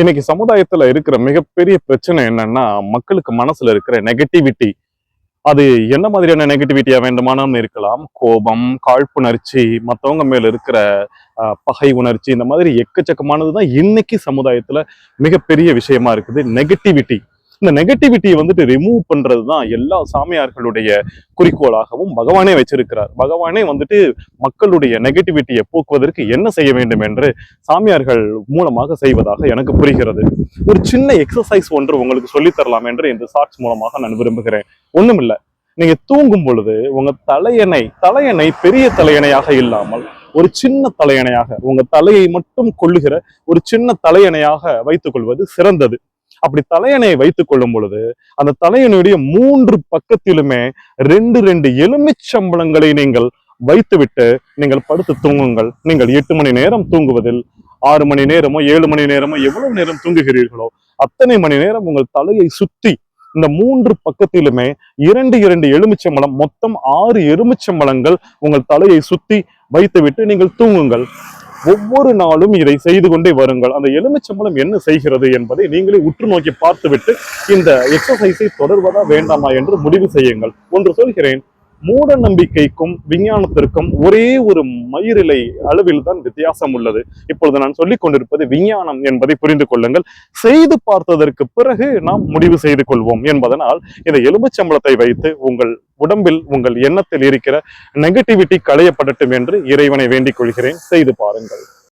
இன்னைக்கு சமுதாயத்துல இருக்கிற மிகப்பெரிய பிரச்சனை என்னன்னா மக்களுக்கு மனசுல இருக்கிற நெகட்டிவிட்டி அது என்ன மாதிரியான நெகட்டிவிட்டியா வேண்டுமானாலும் இருக்கலாம். கோபம் காழ்ப்புணர்ச்சி மற்றவங்க மேல இருக்கிற பகை உணர்ச்சி இந்த மாதிரி எக்கச்சக்கமானதுதான் இன்னைக்கு சமுதாயத்துல மிகப்பெரிய விஷயமா இருக்குது. நெகட்டிவிட்டி இந்த நெகட்டிவிட்டியை வந்துட்டு ரிமூவ் பண்றது தான் எல்லா சாமியார்களுடைய குறிக்கோளாகவும் பகவானே வச்சிருக்கிறார். பகவானே வந்துட்டு மக்களுடைய நெகட்டிவிட்டியை போக்குவதற்கு என்ன செய்ய வேண்டும் என்று சாமியார்கள் மூலமாக செய்வதாக எனக்கு புரிகிறது. ஒரு சின்ன எக்ஸசைஸ் ஒன்று உங்களுக்கு சொல்லித் தரலாம் என்று இந்த ஷார்ட்ஸ் மூலமாக நான் விரும்புகிறேன். ஒண்ணுமில்ல. நீங்க தூங்கும் பொழுது உங்க தலையணை தலையணை பெரிய தலையணையாக இல்லாமல் ஒரு சின்ன தலையணையாக உங்க தலையை மட்டும் கொள்ளுகிற ஒரு சின்ன தலையணையாக வைத்துக் கொள்வது சிறந்தது. அப்படி தலையணையை வைத்துக் கொள்ளும் பொழுது அந்த தலையணையுடைய மூன்று பக்கத்திலுமே ரெண்டு ரெண்டு எலுமிச்சம்பளங்களை நீங்கள் வைத்துவிட்டு நீங்கள் படுத்து தூங்குங்கள். நீங்கள் எட்டு மணி நேரம் தூங்குவதில் ஆறு மணி நேரமோ ஏழு மணி நேரமோ எவ்வளவு நேரம் தூங்குகிறீர்களோ அத்தனை மணி நேரம் உங்கள் தலையை சுத்தி இந்த மூன்று பக்கத்திலுமே இரண்டு இரண்டு எலுமிச்சம்பழம் மொத்தம் ஆறு எலுமிச்சம்பழங்கள் உங்கள் தலையை சுத்தி வைத்துவிட்டு நீங்கள் தூங்குங்கள். ஒவ்வொரு நாளும் இதை செய்து கொண்டே வருங்கள். அந்த எலுமிச்சம்பழம் என்ன செய்கிறது என்பதை நீங்களே உற்று நோக்கி பார்த்துவிட்டு இந்த எக்ஸசைஸை தொடர்வதா வேண்டாமா என்று முடிவு செய்யுங்கள். ஒன்று சொல்கிறேன் மூட நம்பிக்கைக்கும் விஞ்ஞானத்திற்கும் ஒரே ஒரு மயிரிலை அளவில் தான் வித்தியாசம் உள்ளது. இப்பொழுது நான் சொல்லிக் கொண்டிருப்பது விஞ்ஞானம் என்பதை புரிந்து கொள்ளுங்கள். செய்து பார்த்ததற்கு பிறகு நாம் முடிவு செய்து கொள்வோம் என்பதனால் இந்த எலும்புச்சம்பளத்தை வைத்து உங்கள் உடம்பில் உங்கள் எண்ணத்தில் இருக்கிற நெகட்டிவிட்டி களையப்படட்டும் என்று இறைவனை வேண்டிக் கொள்கிறேன். செய்து பாருங்கள்.